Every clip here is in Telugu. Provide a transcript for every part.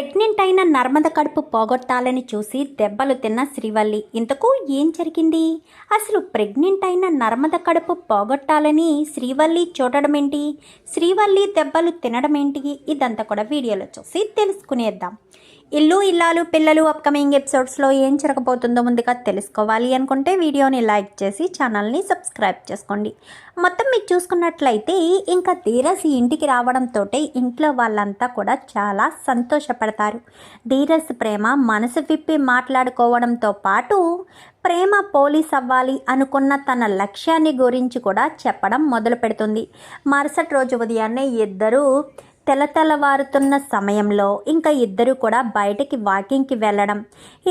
ప్రెగ్నెంట్ అయిన నర్మద కడుపు పోగొట్టాలని చూసి దెబ్బలు తిన్న శ్రీవల్లి ఇంతకు ఏం జరిగింది? అసలు ప్రెగ్నెంట్ అయిన నర్మద కడుపు పోగొట్టాలని శ్రీవల్లి చూడడం ఏంటి శ్రీవల్లి దెబ్బలు తినడం ఏంటి ఇదంతా కూడా వీడియోలో చూసి తెలుసుకునేద్దాం. ఇల్లు ఇల్లాలు పిల్లలు అప్కమింగ్ ఎపిసోడ్స్లో ఏం జరగబోతుందో ముందుగా తెలుసుకోవాలి అనుకుంటే వీడియోని లైక్ చేసి ఛానల్ని సబ్స్క్రైబ్ చేసుకోండి. మొత్తం మీరు చూసుకున్నట్లయితే ఇంకా ధీరజ్ ఇంటికి రావడంతో ఇంట్లో వాళ్ళంతా కూడా చాలా సంతోషపడతారు. ధీరజ్ ప్రేమ మనసు విప్పి మాట్లాడుకోవడంతో పాటు ప్రేమ పోలీస్ అవ్వాలి అనుకున్న తన లక్ష్యాన్ని గురించి కూడా చెప్పడం మొదలు పెడుతుంది మరుసటి రోజు ఉదయాన్నే ఇద్దరూ తెలతెలవారుతున్న సమయంలో ఇంకా ఇద్దరు కూడా బయటికి వాకింగ్కి వెళ్ళడం.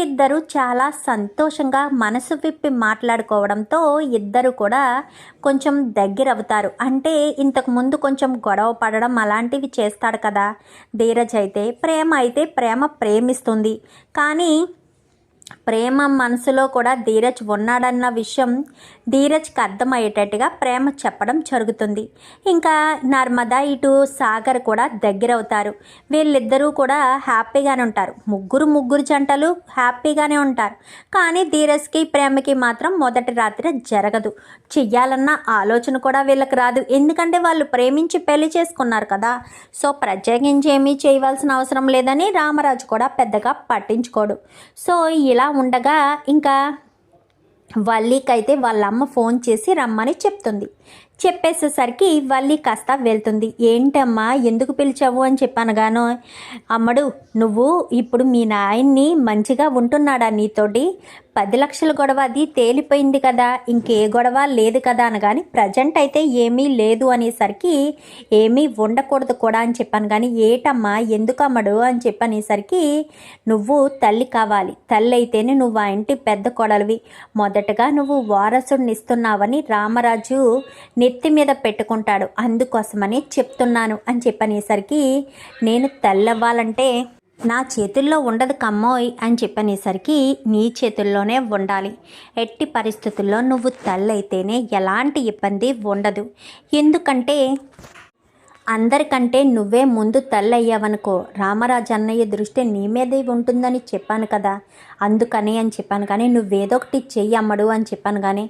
ఇద్దరు చాలా సంతోషంగా మనసు విప్పి మాట్లాడుకోవడంతో ఇద్దరు కూడా కొంచెం దగ్గర అవుతారు అంటే ఇంతకు ముందు కొంచెం గొడవ పడడం అలాంటివి చేస్తాడు కదా. ధీరజ్ అయితే ప్రేమ అయితే ప్రేమ ప్రేమిస్తుంది. కానీ ప్రేమ మనసులో కూడా ధీరజ్ ఉన్నాడన్న విషయం ధీరజ్కి అర్థమయ్యేటట్టుగా ప్రేమ చెప్పడం జరుగుతుంది. ఇంకా నర్మదా ఇటు సాగర్ కూడా దగ్గరవుతారు. వీళ్ళిద్దరూ కూడా హ్యాపీగానే ఉంటారు. ముగ్గురు ముగ్గురు జంటలు హ్యాపీగానే ఉంటారు. కానీ ధీరజ్కి ప్రేమకి మాత్రం మొదటి రాత్రి జరగదు. చెయ్యాలన్న ఆలోచన కూడా వీళ్ళకి రాదు. ఎందుకంటే వాళ్ళు ప్రేమించి పెళ్ళి చేసుకున్నారు కదా. సో ప్రత్యేకించి ఏమీ చేయవలసిన అవసరం లేదని రామరాజు కూడా పెద్దగా పట్టించుకోడు. సో ఇలా ఉండగా ఇంకా వల్లీకైతే వాళ్ళ అమ్మ ఫోన్ చేసి రమ్మని చెప్తుంది. చెప్పేసేసరికి వల్లి కాస్త వెళ్తుంది. ఏంటమ్మా ఎందుకు పిలిచావు? అని చెప్పాను గాను అమ్మడు నువ్వు ఇప్పుడు మీ నాయన్ని మంచిగా ఉంటున్నాడా నీతోటి? పది లక్షల గొడవ అది తేలిపోయింది కదా ఇంకే గొడవ లేదు కదా అనగాని ప్రజెంట్ అయితే ఏమీ లేదు అనేసరికి ఏమీ ఉండకూడదు కూడా అని చెప్పాను కానీ ఏటమ్మా ఎందుకు అమ్మడు అని చెప్పనేసరికి నువ్వు తల్లి కావాలి. తల్లి అయితేనే నువ్వు ఆ ఇంటి పెద్ద కొడలివి. మొదటగా నువ్వు వారసుడిని ఇస్తున్నావని రామరాజు నెత్తి మీద పెట్టుకుంటాడు. అందుకోసమని చెప్తున్నాను అని చెప్పనేసరికి నేను తెల్లవ్వాలంటే నా చేతుల్లో ఉండదు కమ్మోయ్ అని చెప్పనేసరికి నీ చేతుల్లోనే ఉండాలి. ఎట్టి పరిస్థితుల్లో నువ్వు తల్లైతేనే ఎలాంటి ఇబ్బంది ఉండదు. ఎందుకంటే అందరికంటే నువ్వే ముందు తల్లయ్యావనుకో. రామరాజు అన్నయ్య దృష్టి నీ మీదే ఉంటుందని చెప్పాను కదా. అందుకని అని చెప్పాను కానీ నువ్వేదో ఒకటి చెయ్యి అమ్మడు అని చెప్పాను కానీ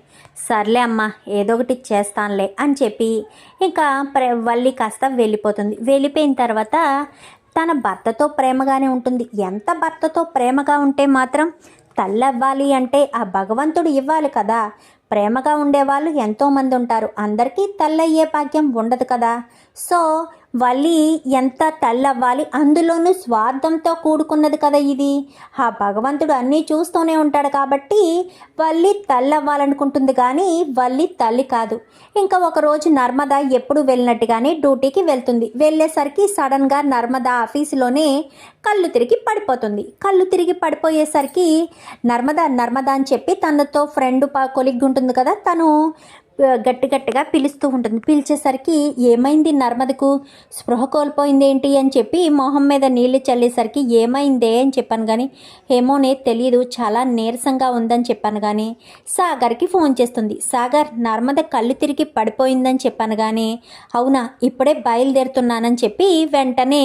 సర్లే అమ్మ ఏదో ఒకటి చేస్తానులే అని చెప్పి ఇంకా ప్ర వల్లి కాస్త వెళ్ళిపోతుంది. వెళ్ళిపోయిన తర్వాత తన భర్తతో ప్రేమగానే ఉంటుంది. ఎంత భర్తతో ప్రేమగా ఉంటే మాత్రం తల్లవ్వాలి అంటే ఆ భగవంతుడు ఇవ్వాలి కదా. ప్రేమగా ఉండేవాళ్ళు ఎంతోమంది ఉంటారు. అందరికీ తల్లయ్యే భాగ్యం ఉండదు కదా. సో వల్లి ఎంత తల్లవ్వాలి అందులోనూ స్వార్థంతో కూడుకున్నది కదా ఇది. ఆ భగవంతుడు అన్నీ చూస్తూనే ఉంటాడు కాబట్టి వల్లి తల్లవ్వాలనుకుంటుంది కానీ వల్లి తల్లి కాదు. ఇంకా ఒకరోజు నర్మద ఎప్పుడు వెళ్ళినట్టుగానే డ్యూటీకి వెళ్తుంది. వెళ్ళేసరికి సడన్గా నర్మద ఆఫీసులోనే కళ్ళు తిరిగి పడిపోతుంది. కళ్ళు తిరిగి పడిపోయేసరికి నర్మద నర్మద అని చెప్పి తనతో ఫ్రెండ్ పా కొలిగ్ ఉంటుంది కదా తను. గట్టి గట్టిగా పిలుస్తూ ఉంటుంది. పిలిచేసరికి ఏమైంది నర్మదకు? స్పృహ కోల్పోయింది ఏంటి అని చెప్పి మొహం మీద నీళ్ళు చల్లేసరికి ఏమైందే అని చెప్పాను కానీ ఏమోనే తెలియదు చాలా నీరసంగా ఉందని చెప్పాను కానీ సాగర్కి ఫోన్ చేస్తుంది. సాగర్ నర్మద కళ్ళు తిరిగి పడిపోయిందని చెప్పాను కానీ అవునా ఇప్పుడే బయలుదేరుతున్నానని చెప్పి వెంటనే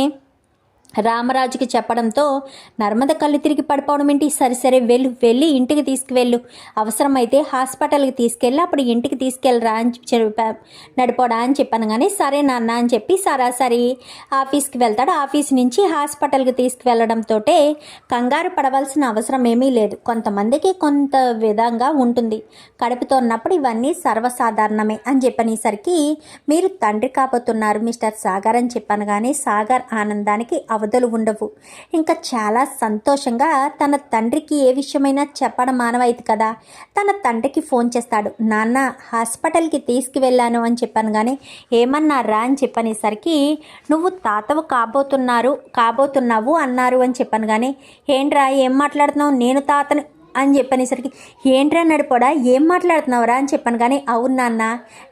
రామరాజుకి చెప్పడంతో నర్మద కళ్ళు తిరిగి పడిపోవడం ఏంటి? సరే సరే వెళ్ళు వెళ్ళి ఇంటికి తీసుకువెళ్ళు. అవసరమైతే హాస్పిటల్కి తీసుకెళ్ళి అప్పుడు ఇంటికి తీసుకెళ్ళరా అని చెప్పా నడిపోడా అని చెప్పాను కానీ సరే నాన్న అని చెప్పి సరాసరి ఆఫీస్కి వెళ్తాడు. ఆఫీస్ నుంచి హాస్పిటల్కి తీసుకువెళ్ళడంతో కంగారు పడవలసిన అవసరం ఏమీ లేదు. కొంతమందికి కొంత విధంగా ఉంటుంది. కడుపుతో ఉన్నప్పుడు ఇవన్నీ సర్వసాధారణమే అని చెప్పనేసరికి మీరు తండ్రి కాబోతున్నారు మిస్టర్ సాగర్ అని చెప్పాను కానీ సాగర్ ఆనందానికి అవధులు ఉండవు. ఇంకా చాలా సంతోషంగా తన తండ్రికి ఏ విషయమైనా చెప్పడం మానవైతే కదా. తన తండ్రికి ఫోన్ చేస్తాడు. నాన్న హాస్పిటల్కి తీసుకువెళ్ళాను అని చెప్పాను కానీ ఏమన్నారా అని చెప్పనేసరికి నువ్వు తాతవు కాబోతున్నారు కాబోతున్నావు అన్నారు అని చెప్పాను కానీ ఏంట్రా ఏం మాట్లాడుతున్నావు? నేను తాతను అని చెప్పనేసరికి ఏంట్రా నడిపోడా? ఏం మాట్లాడుతున్నావురా? అని చెప్పాను. కానీ అవును నాన్న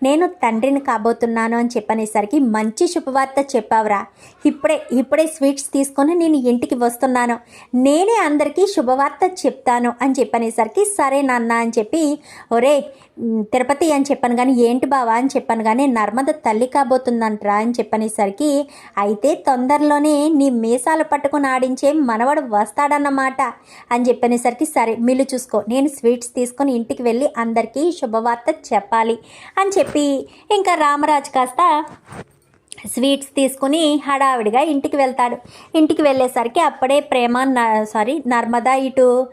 నేను తండ్రిని కాబోతున్నాను అని చెప్పనేసరికి మంచి శుభవార్త చెప్పావురా. ఇప్పుడే ఇప్పుడే స్వీట్స్ తీసుకొని నేను ఇంటికి వస్తున్నాను. నేనే అందరికీ శుభవార్త చెప్తాను అని చెప్పనేసరికి సరే నాన్న అని చెప్పి ఒరే తిరుపతి అని చెప్పాను కానీ ఏంటి బావా అని చెప్పాను కానీ నర్మద తల్లి కాబోతుందంట్రా అని చెప్పనేసరికి అయితే తొందరలోనే నీ మీసాలు పట్టుకుని ఆడించే మనవడు వస్తాడన్నమాట అని చెప్పనేసరికి సరే మిల్లు చూసుకో నేను స్వీట్స్ తీసుకొని ఇంటికి వెళ్ళి అందరికీ శుభవార్త చెప్పాలి అని చెప్పి ఇంకా రామరాజు కాస్త స్వీట్స్ తీసుకుని హడావిడిగా ఇంటికి వెళ్తాడు. ఇంటికి వెళ్ళేసరికి అప్పుడే ప్రేమ న సారీ నర్మదా ఇటు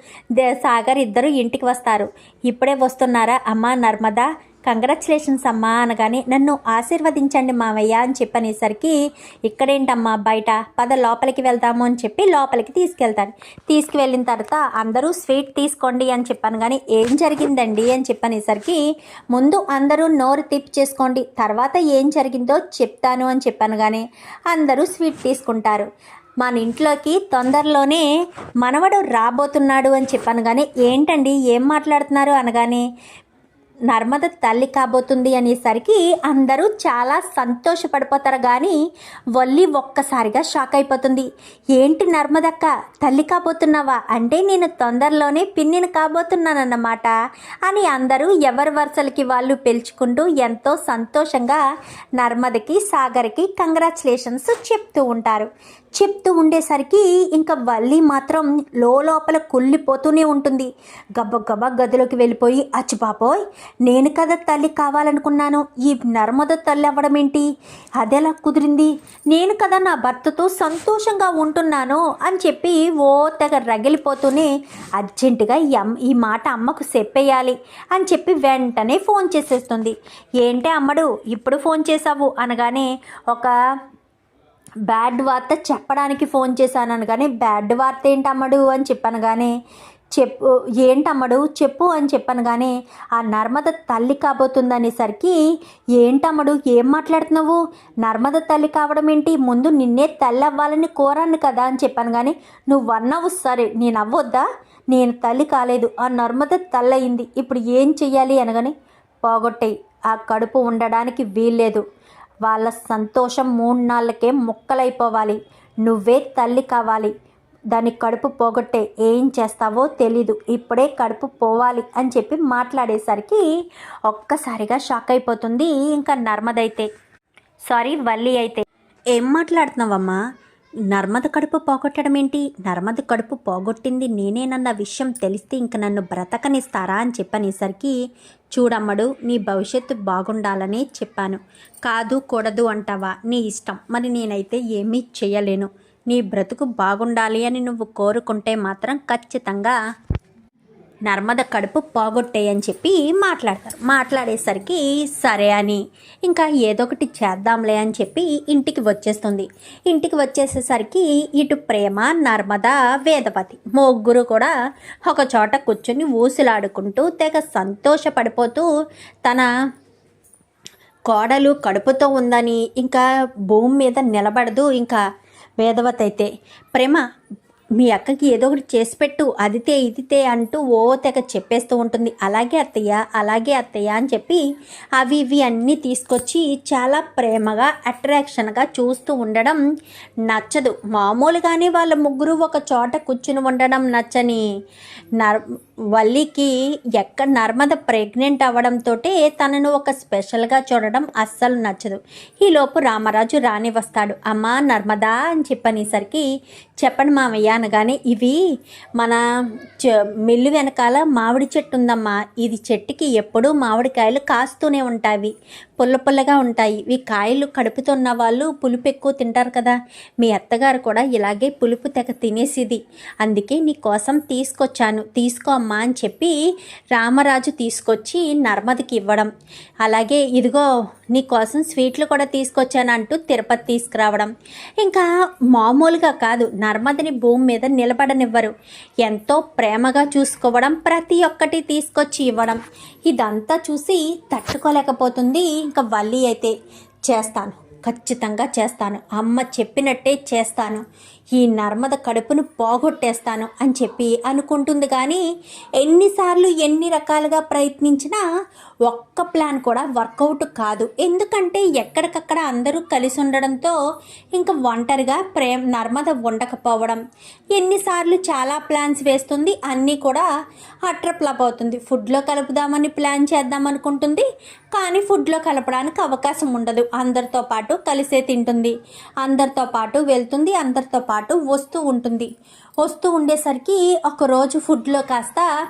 సాగర్ ఇద్దరు ఇంటికి వస్తారు. ఇప్పుడే వస్తున్నారా? అమ్మ నర్మదా కంగ్రాచులేషన్స్ అమ్మా అనగానే నన్ను ఆశీర్వదించండి మావయ్య అని చెప్పనేసరికి ఇక్కడేంటమ్మా బయట? పద లోపలికి వెళ్దాము అని చెప్పి లోపలికి తీసుకెళ్తాను తీసుకువెళ్ళిన తర్వాత అందరూ స్వీట్ తీసుకోండి అని చెప్పాను. కానీ ఏం జరిగిందండి అని చెప్పనేసరికి ముందు అందరూ నోరు తిప్పి చేసుకోండి తర్వాత ఏం జరిగిందో చెప్తాను అని చెప్పాను. కానీ అందరూ స్వీట్ తీసుకుంటారు. మన ఇంట్లోకి తొందరలోనే మనవడు రాబోతున్నాడు అని చెప్పాను. కానీ ఏంటండి? ఏం మాట్లాడుతున్నారు? అనగానే నర్మద తల్లి కాబోతుంది అనేసరికి అందరూ చాలా సంతోషపడిపోతారు కానీ వల్లి ఒక్కసారిగా షాక్ అయిపోతుంది. ఏంటి నర్మదక్క తల్లి కాబోతున్నావా? అంటే నేను తొందరలోనే పిన్నిని కాబోతున్నానన్నమాట అని అందరూ ఎవరి వరుసలకి వాళ్ళు పిలుచుకుంటూ ఎంతో సంతోషంగా నర్మదకి సాగర్కి కంగ్రాచులేషన్స్ చెప్తూ ఉంటారు. చెప్తూ ఉండేసరికి ఇంకా వల్లి మాత్రం లోపల కుళ్ళిపోతూనే ఉంటుంది. గబ్బ గదిలోకి వెళ్ళిపోయి అచ్చిపాపోయ్ నేను కదా తల్లి కావాలనుకున్నాను. ఈ నర్మద తల్లి అవ్వడం ఏంటి? అదెలా కుదిరింది? నేను కదా నా భర్తతో సంతోషంగా ఉంటున్నాను అని చెప్పి ఓ తెగ రగిలిపోతూనే అర్జెంటుగా ఈ ఈ మాట అమ్మకు చెప్పేయాలి అని చెప్పి వెంటనే ఫోన్ చేసేస్తుంది. ఏంటి అమ్మడు ఇప్పుడు ఫోన్ చేసావు అనగానే ఒక బ్యాడ్ వార్త చెప్పడానికి ఫోన్ చేశాను కానీ బ్యాడ్ వార్త ఏంటమ్మడు అని చెప్పాను కానీ చెప్పు ఏంటమ్మడు చెప్పు అని చెప్పాను కానీ ఆ నర్మద తల్లి కాబోతుందనేసరికి ఏంటమ్మడు ఏం మాట్లాడుతున్నావు? నర్మద తల్లి కావడం ఏంటి? ముందు నిన్నే తల్లి అవ్వాలని కోరాను కదా అని చెప్పాను కానీ నువ్వు అన్నావు సరే నేను అవ్వొద్దా నేను తల్లి కాలేదు ఆ నర్మద తల్లి అయింది ఇప్పుడు ఏం చెయ్యాలి? అనగానే పోగొట్టాయి ఆ కడుపు ఉండడానికి వీల్లేదు. వాళ్ళ సంతోషం మూడు నాళ్ళకే ముక్కలైపోవాలి. నువ్వే తల్లి కావాలి. దాని కడుపు పోగొట్టే ఏం చేస్తావో తెలీదు. ఇప్పుడే కడుపు పోవాలి అని చెప్పి మాట్లాడేసరికి ఒక్కసారిగా షాక్ అయిపోతుంది. ఇంకా నర్మదైతే. సారీ వల్లి అయితే. ఏం మాట్లాడుతున్నావమ్మా? నర్మద కడుపు పోగొట్టడం ఏంటి? నర్మద కడుపు పోగొట్టింది నేనేనన్న విషయం తెలిస్తే ఇంక నన్ను బ్రతకనిస్తారా అని చెప్పనేసరికి చూడమ్మడు నీ భవిష్యత్తు బాగుండాలని చెప్పాను. కాదు కూడదు అంటావా? నీ ఇష్టం. మరి నేనైతే ఏమీ చేయలేను. నీ బ్రతుకు బాగుండాలి అని నువ్వు కోరుకుంటే మాత్రం ఖచ్చితంగా నర్మద కడుపు పోగొట్టేయని చెప్పి మాట్లాడతారు. మాట్లాడేసరికి సరే అని ఇంకా ఏదో ఒకటి చేద్దాంలే అని చెప్పి ఇంటికి వచ్చేస్తుంది. ఇంటికి వచ్చేసేసరికి ఇటు ప్రేమ నర్మద వేదవతి ముగ్గురు కూడా ఒక చోట కూర్చొని ఊసులాడుకుంటూ తెగ సంతోషపడిపోతూ తన కోడలు కడుపుతో ఉందని ఇంకా భూమి మీద నిలబడదు ఇంకా వేదవతి అయితే ప్రేమ మీ అక్కకి ఏదో ఒకటి చేసి పెట్టు అదితే ఇదితే అంటూ ఓ తెగ చెప్పేస్తూ ఉంటుంది. అలాగే అత్తయ్య అలాగే అత్తయ్య అని చెప్పి అవి ఇవి అన్నీ తీసుకొచ్చి చాలా ప్రేమగా అట్రాక్షన్గా చూస్తూ ఉండడం నచ్చదు. మామూలుగానే వాళ్ళ ముగ్గురు ఒక చోట కూర్చుని ఉండడం నచ్చని నర్ వల్లికి ఎక్కడ నర్మద ప్రెగ్నెంట్ అవ్వడంతో తనను ఒక స్పెషల్గా చూడడం అస్సలు నచ్చదు. ఈలోపు రామరాజు రాని వస్తాడు. అమ్మా నర్మదా అని చెప్పనేసరికి చెప్పండి మామయ్య అనగానే ఇవి మన చ- మిల్లు వెనకాల మామిడి చెట్టు ఉందమ్మా. ఇది చెట్టుకి ఎప్పుడూ మామిడికాయలు కాస్తూనే ఉంటాయి. పుల్ల పుల్లగా ఉంటాయి. ఇవి కాయలు కడుపుతున్న వాళ్ళు పులుపు ఎక్కువ తింటారు కదా. మీ అత్తగారు కూడా ఇలాగే పులుపు తెగ తినేసిది. అందుకే నీ కోసం తీసుకొచ్చాను. తీసుకో అమ్మా. అని చెప్పి రామరాజు తీసుకొచ్చి నర్మదికి ఇవ్వడం. అలాగే ఇదిగో నీకోసం స్వీట్లు కూడా తీసుకొచ్చాను అంటూ తిరుపతి తీసుకురావడం. ఇంకా మామూలుగా కాదు నర్మదని భూమి మీద నిలబడనివ్వరు. ఎంతో ప్రేమగా చూసుకోవడం ప్రతి ఒక్కటి తీసుకొచ్చి ఇవ్వడం. ఇదంతా చూసి తట్టుకోలేకపోతుంది ఇంకా వల్లి అయితే. చేస్తాను. ఖచ్చితంగా చేస్తాను. అమ్మ చెప్పినట్టే చేస్తాను. ఈ నర్మద కడుపును పోగొట్టేస్తాను అని చెప్పి అనుకుంటుంది కానీ ఎన్నిసార్లు ఎన్ని రకాలుగా ప్రయత్నించినా ఒక్క ప్లాన్ కూడా వర్కౌట్ కాదు. ఎందుకంటే ఎక్కడికక్కడ అందరూ కలిసి ఉండడంతో ఇంకా ఒంటరిగా ప్రేమ నర్మద ఉండకపోవడం. ఎన్నిసార్లు చాలా ప్లాన్స్ వేస్తుంది అన్నీ కూడా అట్రప్లప్ అవుతుంది. ఫుడ్లో కలుపుదామని ప్లాన్ చేద్దాం అనుకుంటుంది కానీ ఫుడ్లో కలపడానికి అవకాశం ఉండదు. అందరితో పాటు కలిసే తింటుంది. అందరితో పాటు వెళ్తుంది అందరితో పాటు వస్తూ ఉంటుంది. వస్తూ ఉండేసరికి ఒకరోజు ఫుడ్లో కాస్త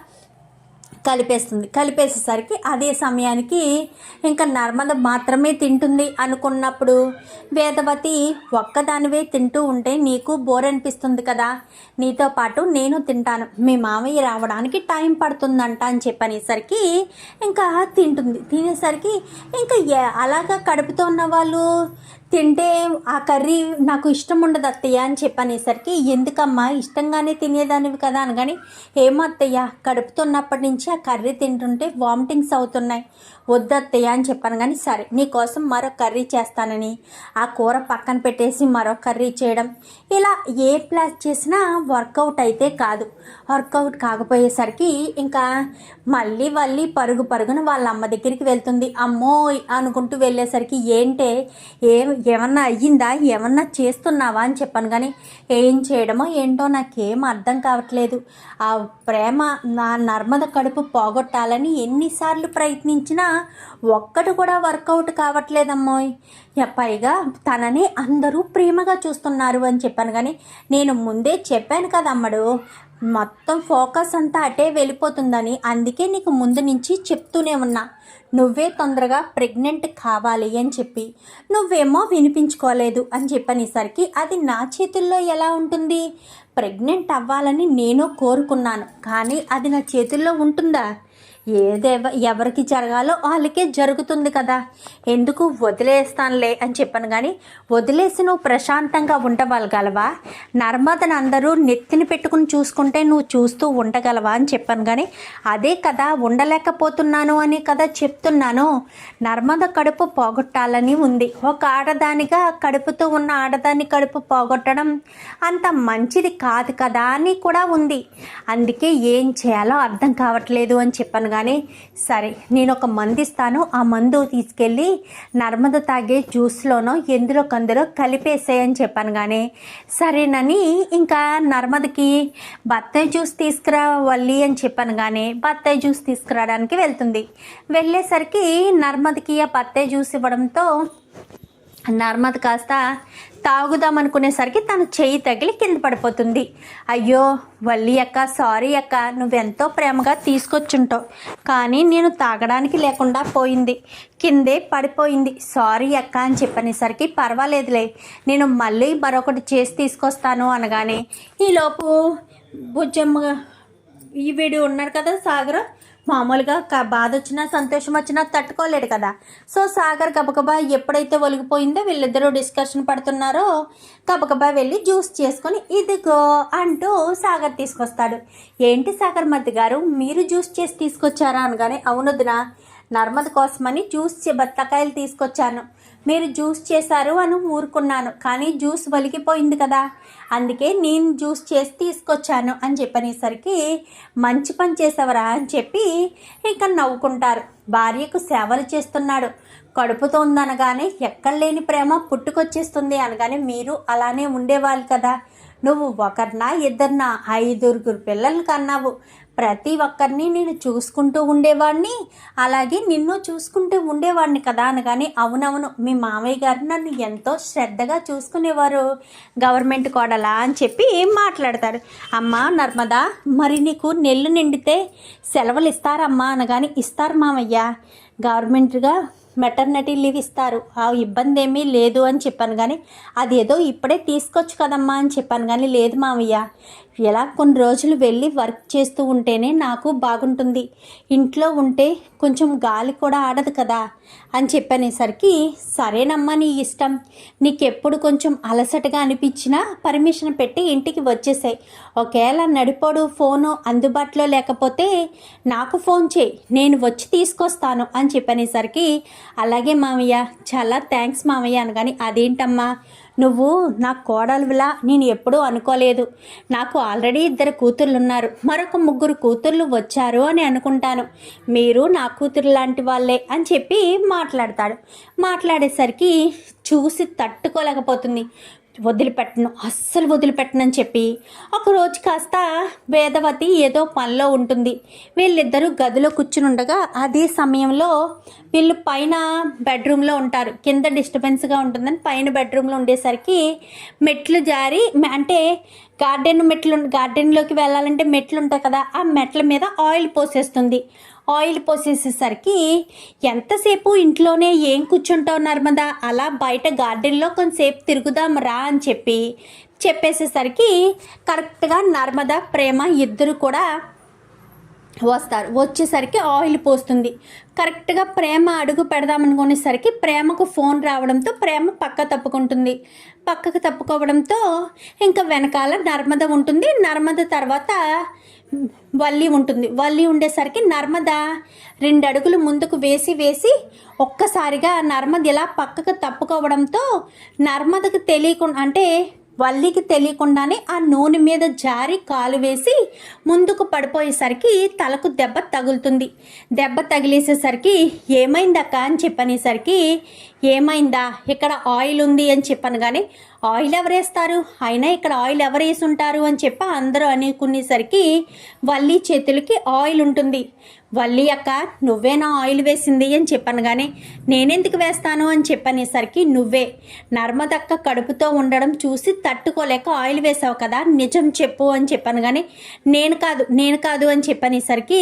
కలిపేస్తుంది. కలిపేసేసరికి అదే సమయానికి ఇంకా నర్మద మాత్రమే తింటుంది అనుకున్నప్పుడు వేదవతి ఒక్కదానివే తింటూ ఉంటే నీకు బోర్ అనిపిస్తుంది కదా? నీతో పాటు నేను తింటాను. మీ మామయ్య రావడానికి టైం పడుతుందంట అని చెప్పనేసరికి ఇంకా తింటుంది. తినేసరికి ఇంకా అలాగా కడుపుతో ఉన్న వాళ్ళు తింటే ఆ కర్రీ నాకు ఇష్టం ఉండదు అత్తయ్య అని చెప్పనేసరికి ఎందుకమ్మా ఇష్టంగానే తినేదానివి కదా అనగాని ఏమో అత్తయ్య కడుపుతున్నప్పటి నుంచి ఆ కర్రీ తింటుంటే వామిటింగ్స్ అవుతున్నాయి. వద్దత్తయ్య అని చెప్పాను. కానీ సరే నీకోసం మరో కర్రీ చేస్తానని. ఆ కూర పక్కన పెట్టేసి మరో కర్రీ చేయడం. ఇలా ఏ ప్లాస్ చేసినా వర్కౌట్ అయితే కాదు. వర్కౌట్ కాకపోయేసరికి ఇంకా మళ్ళీ మళ్ళీ పరుగు పరుగున వాళ్ళ అమ్మ దగ్గరికి వెళ్తుంది. అమ్మో అనుకుంటూ వెళ్ళేసరికి ఏంటే? ఏ ఏమన్నా అయ్యిందా? ఏమన్నా చేస్తున్నావా అని చెప్పాను. కానీ ఏం చేయడమో ఏంటో నాకేం అర్థం కావట్లేదు. ఆ ప్రేమ నా నర్మద కడుపు పోగొట్టాలని ఎన్నిసార్లు ప్రయత్నించినా ఒక్కటి కూడా వర్కౌట్ కావట్లేదమ్మోయ్ పైగా తనని అందరూ ప్రేమగా చూస్తున్నారు అని చెప్పాను కానీ నేను ముందే చెప్పాను కదమ్మడు మొత్తం ఫోకస్ అంతా అటే వెళ్ళిపోతుందని అందుకే నీకు ముందు నుంచి చెప్తూనే ఉన్నా. నువ్వే తొందరగా ప్రెగ్నెంట్ కావాలి అని చెప్పి. నువ్వేమో వినిపించుకోలేదు అని చెప్పనేసరికి అది నా చేతుల్లో ఎలా ఉంటుంది? ప్రెగ్నెంట్ అవ్వాలని నేను కోరుకున్నాను కానీ అది నా చేతుల్లో ఉంటుందా? ఏదేవ ఎవరికి జరగాలో వాళ్ళకే జరుగుతుంది కదా. ఎందుకు వదిలేస్తానులే అని చెప్పాను కానీ వదిలేసి నువ్వు ప్రశాంతంగా ఉండవలగలవా నర్మదను అందరూ నెత్తిని పెట్టుకుని చూసుకుంటే నువ్వు చూస్తూ ఉండగలవా అని చెప్పాను కానీ అదే కదా ఉండలేకపోతున్నాను అని కదా చెప్తున్నాను. నర్మద కడుపు పోగొట్టాలని ఉంది. ఒక ఆడదానిగా కడుపుతో ఉన్న ఆడదాని కడుపు పోగొట్టడం అంత మంచిది కాదు కదా అని కూడా ఉంది. అందుకే ఏం చేయాలో అర్థం కావట్లేదు అని చెప్పాను కానీ సరే నేను ఒక మందు ఇస్తాను. ఆ మందు తీసుకెళ్ళి నర్మద తాగే జ్యూస్లోనో ఎందులో కందులో కలిపేసేయని చెప్పాను కానీ సరేనని ఇంకా నర్మదకి బత్తాయి జ్యూస్ తీసుకురా వల్లి అని చెప్పాను కానీ బత్తాయి జ్యూస్ తీసుకురావడానికి వెళ్తుంది. వెళ్ళేసరికి నర్మదకి ఆ బత్తాయి జ్యూస్ ఇవ్వడంతో నర్మద్ కాస్త తాగుదాం అనుకునేసరికి తన చెయ్యి తగిలి కింద పడిపోతుంది. అయ్యో వల్లి అక్క సారీ అక్క నువ్వెంతో ప్రేమగా తీసుకొచ్చుంటావు. కానీ నేను తాగడానికి లేకుండా పోయింది. కిందే పడిపోయింది. సారీ అక్క అని చెప్పనేసరికి పర్వాలేదులే. నేను మళ్ళీ మరొకటి చేసి తీసుకొస్తాను అనగానే ఈలోపు భుజమ్మ ఈ వీడు ఉన్నాడు కదా సాగర్ మామూలుగా క- బాధ వచ్చినా సంతోషం వచ్చినా తట్టుకోలేడు కదా. సో సాగర్ గబగబా ఎప్పుడైతే ఒలిగిపోయిందో వీళ్ళిద్దరూ డిస్కషన్ పడుతున్నారో గబగబా వెళ్ళి జ్యూస్ చేసుకొని ఇదిగో అంటూ సాగర్ తీసుకొస్తాడు. ఏంటి సాగర్ మధ్య గారు మీరు జ్యూస్ చేసి తీసుకొచ్చారా అనగానే అవునొద్దునా నర్మద కోసమని జ్యూస్ బత్తకాయలు బత్తాకాయలు తీసుకొచ్చాను. మీరు జ్యూస్ చేశారు అని ఊరుకున్నాను కానీ జ్యూస్ వలిగిపోయింది కదా. అందుకే నేను జ్యూస్ చేసి తీసుకొచ్చాను అని చెప్పనేసరికి మంచి పని చేసావరా అని చెప్పి ఇంకా నవ్వుకుంటారు. భార్యకు సేవలు చేస్తున్నాడు. కడుపుతో ఉందనగానే ఎక్కడ లేని ప్రేమ పుట్టుకొచ్చేస్తుంది అనగానే మీరు అలానే ఉండేవాళ్ళు కదా. నువ్వు ఒకరినా ఇద్దరినా ఐదుగురు పిల్లలు కన్నావు. ప్రతి ఒక్కరిని నేను చూసుకుంటూ ఉండేవాడిని అలాగే నిన్ను చూసుకుంటూ ఉండేవాడిని కదా అనగానే అవునవును మీ మామయ్య గారు నన్ను ఎంతో శ్రద్ధగా చూసుకునేవారు. గవర్నమెంట్ కోడలా అని చెప్పి ఏం మాట్లాడతారు? అమ్మా నర్మదా మరి నీకు నెల్లు నిండితే సెలవులు ఇస్తారమ్మా అనగానే ఇస్తారు మామయ్య. గవర్నమెంట్గా మెటర్నిటీ లీవ్ ఇస్తారు. ఆ ఇబ్బంది ఏమీ లేదు అని చెప్పాను కానీ అది ఏదో ఇప్పుడే తీసుకోవచ్చు కదమ్మా అని చెప్పాను కానీ లేదు మామయ్య ఎలా కొన్ని రోజులు వెళ్ళి వర్క్ చేస్తూ ఉంటేనే నాకు బాగుంటుంది. ఇంట్లో ఉంటే కొంచెం గాలి కూడా ఆడదు కదా అని చెప్పనేసరికి సరేనమ్మా నీ ఇష్టం. నీకెప్పుడు కొంచెం అలసటగా అనిపించినా పర్మిషన్ పెట్టి ఇంటికి వచ్చేసాయి. ఒకవేళ నడిపోడు ఫోను అందుబాటులో లేకపోతే నాకు ఫోన్ చేయి. నేను వచ్చి తీసుకొస్తాను అని చెప్పనేసరికి అలాగే మామయ్య చాలా థ్యాంక్స్ మామయ్య అనగాని అదేంటమ్మా? నువ్వు నా కోడలులా నేను ఎప్పుడూ అనుకోలేదు. నాకు ఆల్రెడీ ఇద్దరు కూతుర్లు ఉన్నారు మరొక ముగ్గురు కూతుర్లు వచ్చారు అని అనుకుంటాను. మీరు నా కూతురు లాంటి వాళ్ళే అని చెప్పి మాట్లాడతాడు. మాట్లాడేసరికి చూసి తట్టుకోలేకపోతుంది. వదిలిపెట్టను అస్సలు వదిలిపెట్టనని చెప్పి ఒకరోజు కాస్త వేదవతి ఏదో పనిలో ఉంటుంది. వీళ్ళిద్దరూ గదిలో కూర్చుని ఉండగా అదే సమయంలో వీళ్ళు పైన బెడ్రూమ్లో ఉంటారు. కింద డిస్టర్బెన్స్గా ఉంటుందని పైన బెడ్రూమ్లో ఉండేసరికి మెట్లు జారి అంటే గార్డెన్ మెట్లు గార్డెన్లోకి వెళ్ళాలంటే మెట్లు ఉంటాయి కదా ఆ మెట్ల మీద ఆయిల్ పోసేస్తుంది. ఆయిల్ పోసేసేసరికి ఎంతసేపు ఇంట్లోనే ఏం కూర్చుంటావు నర్మదా? అలా బయట గార్డెన్లో కొంతసేపు తిరుగుదాం రా అని చెప్పి చెప్పేసేసరికి కరెక్ట్గా నర్మదా ప్రేమ ఇద్దరు కూడా వస్తారు. వచ్చేసరికి ఆయిల్ పోస్తుంది. కరెక్ట్గా ప్రేమ అడుగు పెడదామనుకునేసరికి ప్రేమకు ఫోన్ రావడంతో ప్రేమ పక్క తప్పుకుంటుంది. పక్కకు తప్పుకోవడంతో ఇంకా వెనకాల నర్మద ఉంటుంది. నర్మద తర్వాత వల్లి ఉంటుంది. వల్లి ఉండేసరికి నర్మద రెండు అడుగులు ముందుకు వేసి వేసి ఒక్కసారిగా నర్మద ఇలా పక్కకు తప్పుకోవడంతో నర్మదకు తెలియకుండా అంటే వల్లికి తెలియకుండానే ఆ నూనె మీద జారి కాలు వేసి ముందుకు పడిపోయేసరికి తలకు దెబ్బ తగులుతుంది. దెబ్బ తగిలేసేసరికి ఏమైందక్క అని చెప్పనేసరికి ఏమైందా? ఇక్కడ ఆయిల్ ఉంది అని చెప్పాను కానీ ఆయిల్ ఎవరేస్తారు? అయినా ఇక్కడ ఆయిల్ ఎవరు వేసి ఉంటారు అని చెప్పి అందరూ అనుకునేసరికి వల్లి చేతులకి ఆయిల్ ఉంటుంది. వల్లి అక్క నువ్వేనా ఆయిల్ వేసింది అని చెప్పాను కానీ నేనెందుకు వేస్తాను అని చెప్పనేసరికి నువ్వే. నర్మదక్క కడుపుతో ఉండడం చూసి తట్టుకోలేక ఆయిల్ వేసావు కదా నిజం చెప్పు అని చెప్పాను కానీ నేను కాదు నేను కాదు అని చెప్పనేసరికి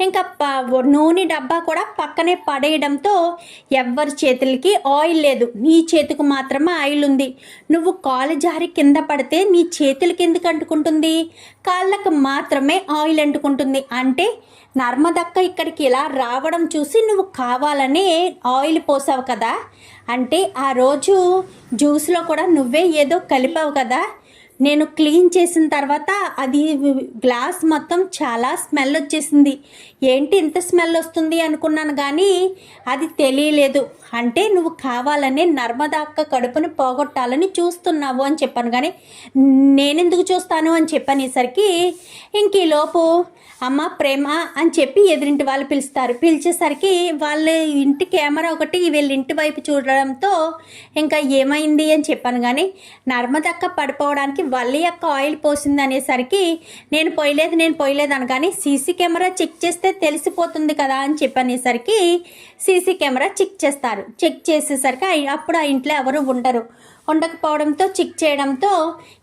ఇంకా నూనె డబ్బా కూడా పక్కనే పడేయడంతో ఎవరి చేతులకి ఆయిల్ లేదు. నీ చేతికి మాత్రమే ఆయిల్ ఉంది. నువ్వు కాలు జారి కింద పడితే నీ చేతులకి ఎందుకు అంటుకుంటుంది? కాళ్ళకు మాత్రమే ఆయిల్ అంటుకుంటుంది. అంటే నర్మదక్క ఇక్కడికి ఇలా రావడం చూసి నువ్వు కావాలని ఆయిల్ పోసావు కదా? అంటే ఆ రోజు జ్యూస్లో కూడా నువ్వే ఏదో కలిపావు కదా? నేను క్లీన్ చేసిన తర్వాత అది గ్లాస్ మొత్తం చాలా స్మెల్ వచ్చేసింది. ఏంటి ఇంత స్మెల్ వస్తుంది అనుకున్నాను కానీ అది తెలియలేదు. అంటే నువ్వు కావాలనే నర్మదాక్క కడుపును పోగొట్టాలని చూస్తున్నావు అని చెప్పాను. కానీ నేనెందుకు చూస్తాను అని చెప్పనేసరికి ఇంక ఈలోపు అమ్మ ప్రేమ అని చెప్పి ఎదురింటి వాళ్ళు పిలుస్తారు. పిలిచేసరికి వాళ్ళ ఇంటి కెమెరా ఒకటి వీళ్ళ ఇంటి వైపు చూడడంతో ఇంకా ఏమైంది అని చెప్పాను. కానీ నర్మదక్క పడిపోవడానికి వల్లి యొక్క ఆయిల్ పోసింది అనేసరికి నేను పోయలేదు నేను పోయలేదు అనగానే సీసీ కెమెరా చెక్ చేస్తే తెలిసిపోతుంది కదా అని చెప్పనేసరికి సీసీ కెమెరా చెక్ చేస్తారు. చెక్ చేసేసరికి అప్పుడు ఆ ఇంట్లో ఎవరు ఉండరు. ఉండకపోవడంతో చెక్ చేయడంతో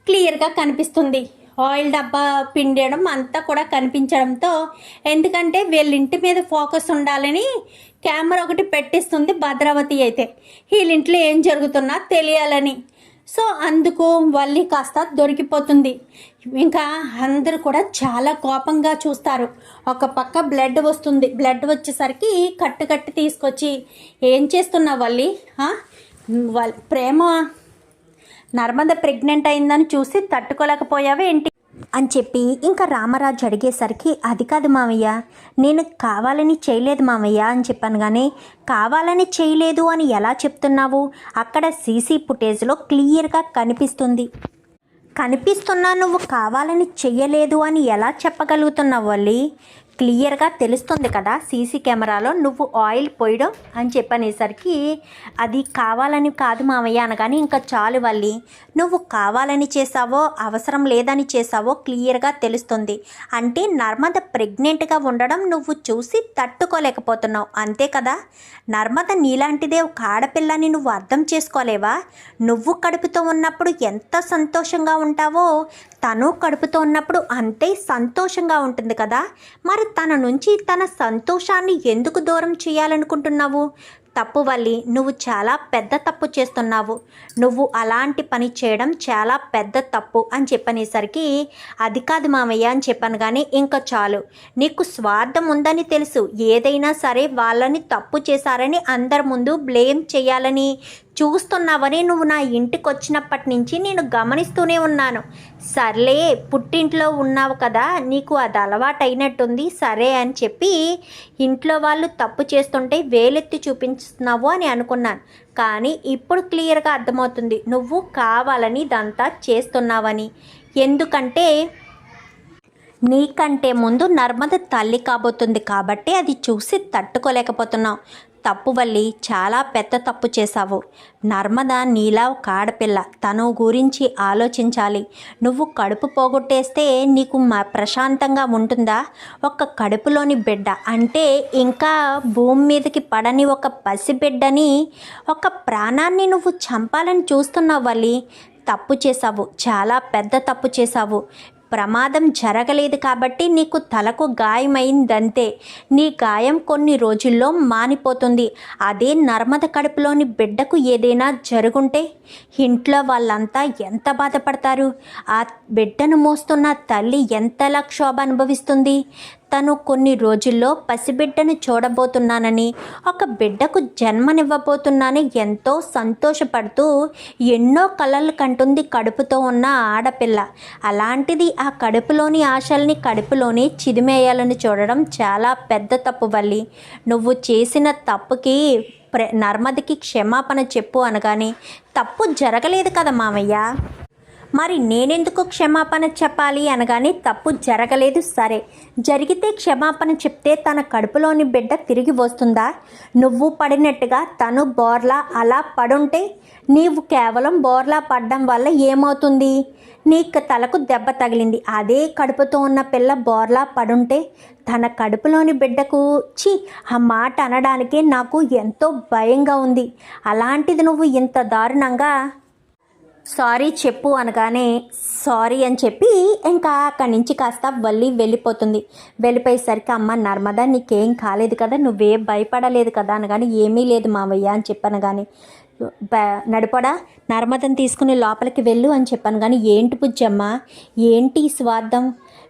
క్లియర్గా కనిపిస్తుంది. ఆయిల్ డబ్బా పిండడం అంతా కూడా కనిపించడంతో ఎందుకంటే వీళ్ళ ఇంటి మీద ఫోకస్ ఉండాలని కెమెరా ఒకటి పెట్టిస్తుంది భద్రావతి అయితే. వీళ్ళింట్లో ఏం జరుగుతున్నా తెలియాలని. సో అందుకు వల్లి కాస్త దొరికిపోతుంది. ఇంకా అందరూ కూడా చాలా కోపంగా చూస్తారు. ఒక పక్క బ్లడ్ వస్తుంది. బ్లడ్ వచ్చేసరికి కట్టు కట్టి తీసుకొచ్చి ఏం చేస్తున్నావు వల్లి? ప్రేమ నర్మద ప్రెగ్నెంట్ అయిందని చూసి తట్టుకోలేకపోయావా ఏంటి? అని చెప్పి ఇంకా రామరాజు అడిగేసరికి అది కాదు మామయ్య నేను కావాలని చేయలేదు మామయ్య అని చెప్పాను కానీ కావాలని చేయలేదు అని ఎలా చెప్తున్నావు? అక్కడ సీసీ ఫుటేజ్లో క్లియర్గా కనిపిస్తుంది. కనిపిస్తున్నా నువ్వు కావాలని చెయ్యలేదు అని ఎలా చెప్పగలుగుతున్నావు వల్లి క్లియర్గా తెలుస్తుంది కదా సీసీ కెమెరాలో నువ్వు ఆయిల్ పోయడం అని చెప్పనేసరికి అది కావాలని కాదు మామయ్య అనగానే ఇంకా చాలు వల్లి. నువ్వు కావాలని చేసావో అవసరం లేదని చేసావో క్లియర్గా తెలుస్తుంది. అంటే నర్మద ప్రెగ్నెంట్గా ఉండడం నువ్వు చూసి తట్టుకోలేకపోతున్నావు. అంతే కదా? నర్మద నీలాంటిదే ఒక ఆడపిల్లని నువ్వు అర్థం చేసుకోలేవా? నువ్వు కడుపుతో ఉన్నప్పుడు ఎంత సంతోషంగా ఉంటావో తను కడుపుతో ఉన్నప్పుడు అంతే సంతోషంగా ఉంటుంది కదా? మరి తన నుంచి తన సంతోషాన్ని ఎందుకు దూరం చేయాలనుకుంటున్నావు? తప్పు వల్లి నువ్వు చాలా పెద్ద తప్పు చేస్తున్నావు. నువ్వు అలాంటి పని చేయడం చాలా పెద్ద తప్పు అని చెప్పనేసరికి అది కాదు మామయ్య అని చెప్పాను కానీ ఇంకా చాలు. నీకు స్వార్థం ఉందని తెలుసు. ఏదైనా సరే వాళ్ళని తప్పు చేశారని అందరి ముందు బ్లేమ్ చేయాలని చూస్తున్నావని నువ్వు నా ఇంటికి వచ్చినప్పటి నుంచి నేను గమనిస్తూనే ఉన్నాను. సర్లే పుట్టింట్లో ఉన్నావు కదా నీకు అది అలవాటైనట్టుంది సరే అని చెప్పి ఇంట్లో వాళ్ళు తప్పు చేస్తుంటే వేలెత్తి చూపించుతున్నావు అని అనుకున్నాను. కానీ ఇప్పుడు క్లియర్గా అర్థమవుతుంది నువ్వు కావాలని ఇదంతా చేస్తున్నావని. ఎందుకంటే నీకంటే ముందు నర్మద తల్లి కాబోతుంది కాబట్టి అది చూసి తట్టుకోలేకపోతున్నావు. తప్పు వల్లి చాలా పెద్ద తప్పు చేశావు. నర్మద నీలా ఒక ఆడపిల్ల తను గురించి ఆలోచించాలి. నువ్వు కడుపు పోగొట్టేస్తే నీకు మా ప్రశాంతంగా ఉంటుందా? ఒక కడుపులోని బిడ్డ అంటే ఇంకా భూమి మీదకి పడని ఒక పసిబిడ్డని ఒక ప్రాణాన్ని నువ్వు చంపాలని చూస్తున్నావు వల్లి. తప్పు చేశావు చాలా పెద్ద తప్పు చేశావు. ప్రమాదం జరగలేదు కాబట్టి నీకు తలకు గాయమైందంతే. నీ గాయం కొన్ని రోజుల్లో మానిపోతుంది. అదే నర్మద కడుపులోని బిడ్డకు ఏదైనా జరుగుంటే ఇంట్లో వాళ్ళంతా ఎంత బాధపడతారు? ఆ బిడ్డను మోస్తున్న తల్లి ఎంతలా క్షోభ అనుభవిస్తుంది? తను కొన్ని రోజుల్లో పసిబిడ్డను చూడబోతున్నానని ఒక బిడ్డకు జన్మనివ్వబోతున్నానని ఎంతో సంతోషపడుతూ ఎన్నో కలలు కంటుంది కడుపుతో ఉన్న ఆడపిల్ల. అలాంటిది ఆ కడుపులోని ఆశల్ని కడుపులోనే చిదిమేయాలని చూడడం చాలా పెద్ద తప్పు వల్లి. నువ్వు చేసిన తప్పుకి ప్ర నర్మదికి క్షమాపణ చెప్పు అనగానే తప్పు జరగలేదు కదా మామయ్య? మరి నేనెందుకు క్షమాపణ చెప్పాలి అనగానే తప్పు జరగలేదు సరే. జరిగితే క్షమాపణ చెప్తే తన కడుపులోని బిడ్డ తిరిగి వస్తుందా? నువ్వు పడినట్టుగా తను బోర్లా అలా పడుంటే నీవు కేవలం బోర్లా పడడం వల్ల ఏమవుతుంది? నీకు తలకు దెబ్బ తగిలింది. అదే కడుపుతో ఉన్న పిల్ల బోర్లా పడుంటే తన కడుపులోని బిడ్డకు చి ఆ మాట అనడానికే నాకు ఎంతో భయంగా ఉంది. అలాంటిది నువ్వు ఇంత దారుణంగా సారీ చెప్పు అనగానే సారీ అని చెప్పి ఇంకా అక్కడి నుంచి కాస్త వల్లి వెళ్ళిపోతుంది. వెళ్ళిపోయేసరికి అమ్మ నర్మదా నీకేం కాలేదు కదా నువ్వే భయపడలేదు కదా అనగానే ఏమీ లేదు మావయ్య అని చెప్పాను కానీ నడపడా నర్మదను తీసుకుని లోపలికి వెళ్ళు అని చెప్పాను కానీ ఏంటి పుజ్జమ్మ ఏంటి స్వార్థం?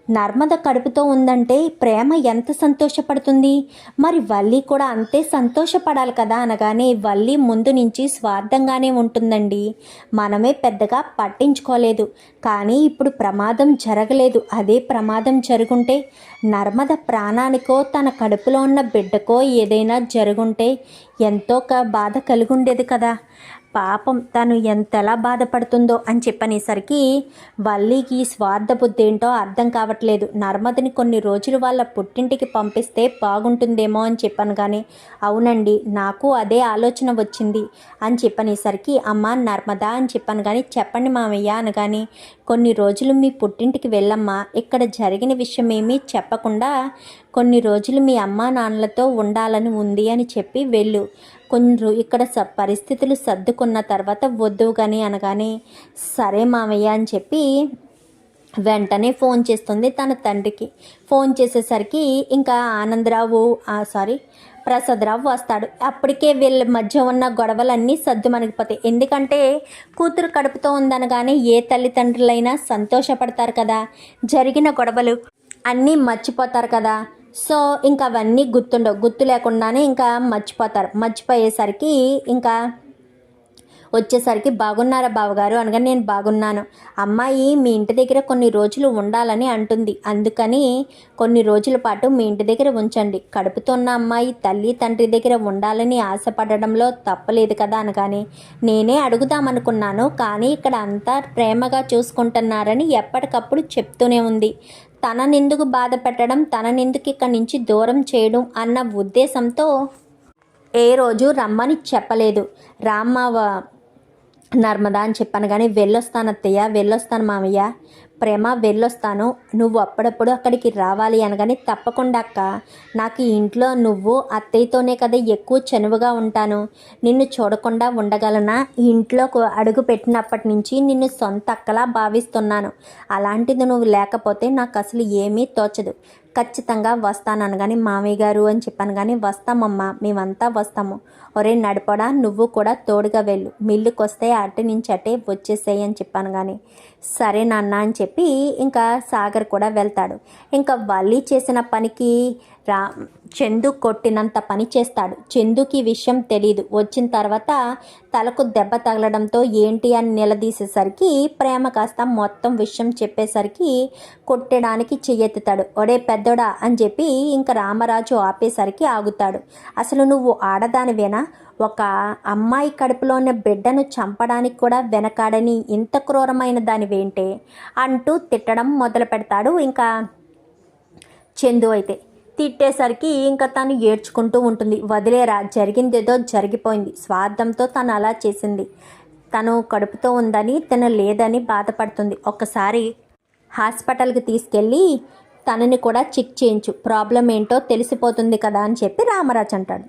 నర్మద కడుపుతో ఉందంటే ప్రేమ ఎంత సంతోషపడుతుంది? మరి వల్లి కూడా అంతే సంతోషపడాలి కదా అనగానే వల్లి ముందు నుంచి స్వార్థంగానే ఉంటుందండి. మనమే పెద్దగా పట్టించుకోలేదు. కానీ ఇప్పుడు ప్రమాదం జరగలేదు. అదే ప్రమాదం జరుగుంటే నర్మద ప్రాణానికో తన కడుపులో ఉన్న బిడ్డకో ఏదైనా జరుగుంటే ఎంతో బాధ కలిగుండేది కదా. పాపం తను ఎంతలా బాధపడుతుందో అని చెప్పనేసరికి వల్లికి స్వార్థ బుద్ధి ఏంటో అర్థం కావట్లేదు. నర్మదని కొన్ని రోజులు వాళ్ళ పుట్టింటికి పంపిస్తే బాగుంటుందేమో అని చెప్పాను కానీ అవునండి నాకు అదే ఆలోచన వచ్చింది అని చెప్పనేసరికి అమ్మ నర్మదా అని చెప్పాను కానీ చెప్పండి మామయ్య అనగాని కొన్ని రోజులు మీ పుట్టింటికి వెళ్ళమ్మా ఇక్కడ జరిగిన విషయం ఏమీ చెప్పకుండా కొన్ని రోజులు మీ అమ్మా నాన్నలతో ఉండాలని ఉంది అని చెప్పి వెళ్ళు. కొన్ని ఇక్కడ స పరిస్థితులు సర్దుకున్న తర్వాత వద్దు కానీ అనగానే సరే మామయ్య అని చెప్పి వెంటనే ఫోన్ చేస్తుంది తన తండ్రికి. ఫోన్ చేసేసరికి ఇంకా ఆనందరావు ఆ, సారీ ప్రసాదరావు వస్తాడు. అప్పటికే వీళ్ళ మధ్య ఉన్న గొడవలన్నీ సర్దు మనకిపోతాయి ఎందుకంటే కూతురు కడుపుతో ఉందనగానే ఏ తల్లిదండ్రులైనా సంతోషపడతారు కదా. జరిగిన గొడవలు అన్నీ మర్చిపోతారు కదా. సో ఇంకా అవన్నీ గుర్తుండవు. గుర్తు లేకుండానే ఇంకా మర్చిపోతారు. మర్చిపోయేసరికి ఇంకా వచ్చేసరికి బాగున్నారా బావగారు? అనగా నేను బాగున్నాను. అమ్మాయి మీ ఇంటి దగ్గర కొన్ని రోజులు ఉండాలని అంటుంది. అందుకని కొన్ని రోజుల పాటు మీ ఇంటి దగ్గర ఉంచండి. కడుపుతో ఉన్న అమ్మాయి తల్లి తండ్రి దగ్గర ఉండాలని ఆశపడడంలో తప్పలేదు కదా అనగానే నేనే అడుగుదామనుకున్నాను కానీ ఇక్కడ అంతా ప్రేమగా చూసుకుంటున్నారని ఎప్పటికప్పుడు చెప్తూనే ఉంది. తననెందుకు బాధ పెట్టడం తననెందుకు ఇక్కడి నుంచి దూరం చేయడం అన్న ఉద్దేశంతో ఏ రోజు రమ్మని చెప్పలేదు. రామ్మ నర్మదా అని చెప్పాను కానీ వెళ్ళొస్తాను అత్తయ్య వెళ్ళొస్తాను మామయ్య. ప్రేమ వెళ్ళొస్తాను. నువ్వు అప్పుడప్పుడు అక్కడికి రావాలి అనగానే తప్పకుండా అక్క. నాకు ఇంట్లో నువ్వు అత్తయ్యతోనే కదా ఎక్కువ చనువుగా ఉంటాను. నిన్ను చూడకుండా ఉండగలనా? ఇంట్లో అడుగు పెట్టినప్పటి నుంచి నిన్ను సొంత అక్కలా భావిస్తున్నాను. అలాంటిది నువ్వు లేకపోతే నాకు అసలు ఏమీ తోచదు. ఖచ్చితంగా వస్తానను కానీ మామయ్య గారు అని చెప్పాను కానీ వస్తామమ్మా మేమంతా వస్తాము. ఒరే నడపడా నువ్వు కూడా తోడుగా వెళ్ళు. మిల్లుకి వస్తే అటు నుంచి అటే వచ్చేసేయి అని చెప్పాను కానీ సరే నాన్న అని చెప్పి ఇంకా సాగర్ కూడా వెళ్తాడు. ఇంకా వల్లి చేసిన పనికి రా చందు కొట్టినంత పని చేస్తాడు. చందుకి విషయం తెలీదు. వచ్చిన తర్వాత తలకు దెబ్బ తగలడంతో ఏంటి అని నిలదీసేసరికి ప్రేమ కాస్త మొత్తం విషయం చెప్పేసరికి కొట్టడానికి చెయ్యెత్తుతాడు. ఒడే పెద్దోడా అని చెప్పి ఇంకా రామరాజు ఆపేసరికి ఆగుతాడు. అసలు నువ్వు ఆడదానివేనా? ఒక అమ్మాయి కడుపులో ఉన్న బిడ్డను చంపడానికి కూడా వెనకాడని ఇంత క్రూరమైన దానివేంటే? అంటూ తిట్టడం మొదలు పెడతాడు ఇంకా చందు అయితే. తిట్టేసరికి ఇంకా తను ఏడ్చుకుంటూ ఉంటుంది. వదిలేరా? జరిగిందేదో జరిగిపోయింది. స్వార్థంతో తను అలా చేసింది. తను కడుపుతో ఉందని తను లేదని బాధపడుతుంది. ఒక్కసారి హాస్పిటల్కి తీసుకెళ్ళి తనని కూడా చెక్ చేయించు. ప్రాబ్లం ఏంటో తెలిసిపోతుంది కదా అని చెప్పి రామరాజ్ అంటాడు.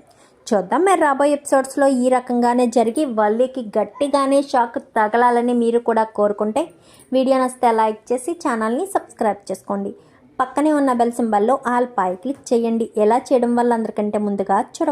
చూద్దాం మరి రాబోయే ఎపిసోడ్స్లో ఈ రకంగానే జరిగి వల్లికి గట్టిగానే షాక్ తగలాలని మీరు కూడా కోరుకుంటే వీడియో నచ్చితే లైక్ చేసి ఛానల్ని సబ్స్క్రైబ్ చేసుకోండి. పక్కనే ఉన్న బెల్ సింబల్లో ఆల్ పై క్లిక్ చేయండి. ఎలా చేయడం వల్ల అందరికంటే ముందుగా చూడ